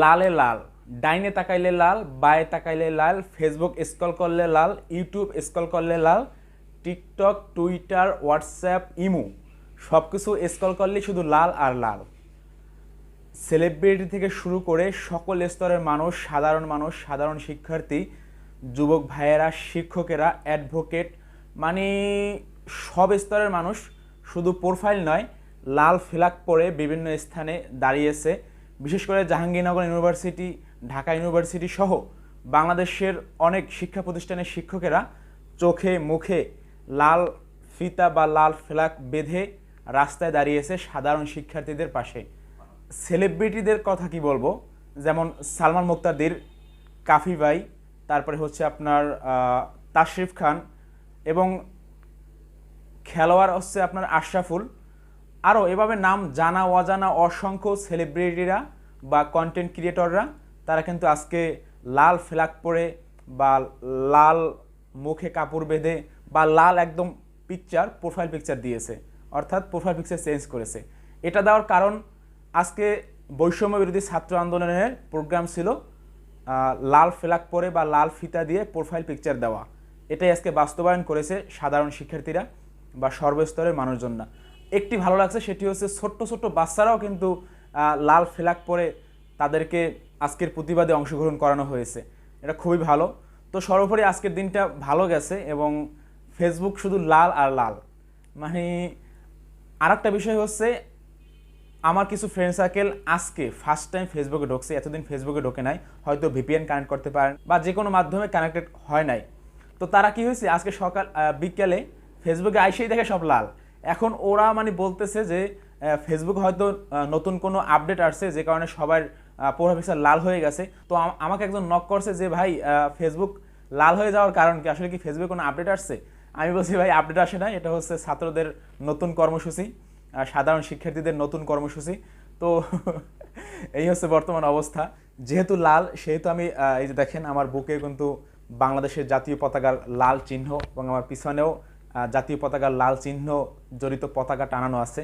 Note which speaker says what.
Speaker 1: লালে লাল, ডাইনে তাকাইলে লাল, বায়ে তাকাইলে লাল ফেসবুক স্ক্রল করলে লাল ইউটিউব স্ক্রল করলে লাল টিকটক টুইটার হোয়াটসঅ্যাপ ইমো সব কিছু স্ক্রল করলে শুধু লাল আর লাল। সেলিব্রিটি থেকে শুরু করে সকল স্তরের মানুষ, সাধারণ মানুষ, সাধারণ শিক্ষার্থী, যুবক ভাইয়েরা, শিক্ষকেরা অ্যাডভোকেট মানে সব স্তরের মানুষ শুধু প্রোফাইল নয়, লাল ফ্ল্যাগ পরে বিভিন্ন স্থানে দাঁড়িয়েছে। বিশেষ করে জাহাঙ্গীরনগর ইউনিভার্সিটি, ঢাকা ইউনিভার্সিটি সহ বাংলাদেশের অনেক শিক্ষা প্রতিষ্ঠানের শিক্ষকেরা চোখে মুখে লাল ফিতা বা লাল ফ্ল্যাগ বেঁধে রাস্তায় দাঁড়িয়েছে সাধারণ শিক্ষার্থীদের পাশে। সেলিব্রিটিদের কথা কি বলব? যেমন সালমান মুক্তাদির, কাফি ভাই, তারপরে হচ্ছে আপনার তাশরিফ খান এবং খেলোয়াড় হচ্ছে আপনার আশরাফুল। আরও এভাবে নাম জানা, অজানা, অসংখ্য সেলিব্রিটিরা বা কন্টেন্ট ক্রিয়েটররা তারা কিন্তু আজকে লাল ফ্ল্যাগ পরে বা লাল মুখে কাপড় বেঁধে বা লাল একদম পিকচার প্রোফাইল পিকচার দিয়েছে। অর্থাৎ প্রোফাইল পিকচার চেঞ্জ করেছে। এটা দেওয়ার কারণ আজকে বৈষম্য বিরোধী ছাত্র আন্দোলনের প্রোগ্রাম ছিল লাল ফ্ল্যাগ পরে বা লাল ফিতা দিয়ে প্রোফাইল পিকচার দেওয়া। এটাই আজকে বাস্তবায়ন করেছে সাধারণ শিক্ষার্থীরা বা সর্বস্তরের মানুষজনরা। একটি ভালো লাগছে, সেটি হচ্ছে ছোট্ট ছোট্ট বাচ্চারাও কিন্তু লাল ফ্ল্যাগ পরে তাদেরকে আজকের প্রতিবাদে অংশগ্রহণ করানো হয়েছে। এটা খুবই ভালো। তো সর্বোপরি আজকের দিনটা ভালো গেছে এবং ফেসবুক শুধু লাল আর লাল। মানে আরেকটা বিষয় হচ্ছে, আমার কিছু ফ্রেন্ড সার্কেল আজকে ফার্স্ট টাইম ফেসবুকে ঢুকছে, এতদিন ফেসবুকে ঢোকে নাই, হয়তো ভিপিএন কানেক্ট করতে পারেন বা যে কোনো মাধ্যমে কানেক্টেড হয় নাই। তো তারা কি হয়েছে, আজকে সকাল বিকেলে ফেসবুকে আইসেই দেখে সব লাল। এখন ওরা মানে বলতেছে যে ফেসবুক হয়তো নতুন কোনো আপডেট আসছে, যে কারণে সবার প্রোফাইল পিকচার লাল হয়ে গেছে। তো আমাকে একজন নক করছে যে, ভাই ফেসবুক লাল হয়ে যাওয়ার কারণ কি? আসলে কি ফেসবুকে কোনো আপডেট আসছে? আমি বলছি, ভাই আপডেট আসে না এটা হচ্ছে ছাত্রদের নতুন কর্মসূচি সাধারণ শিক্ষার্থীদের নতুন কর্মসূচি। তো এই হচ্ছে বর্তমান অবস্থা। যেহেতু লাল, সেহেতু আমি এই যে দেখেন, আমার বুকে কিন্তু বাংলাদেশের জাতীয় পতাকার লাল চিহ্ন এবং আমার পিছনেও জাতীয় পতাকার লাল চিহ্ন জড়িত পতাকা টানানো আছে।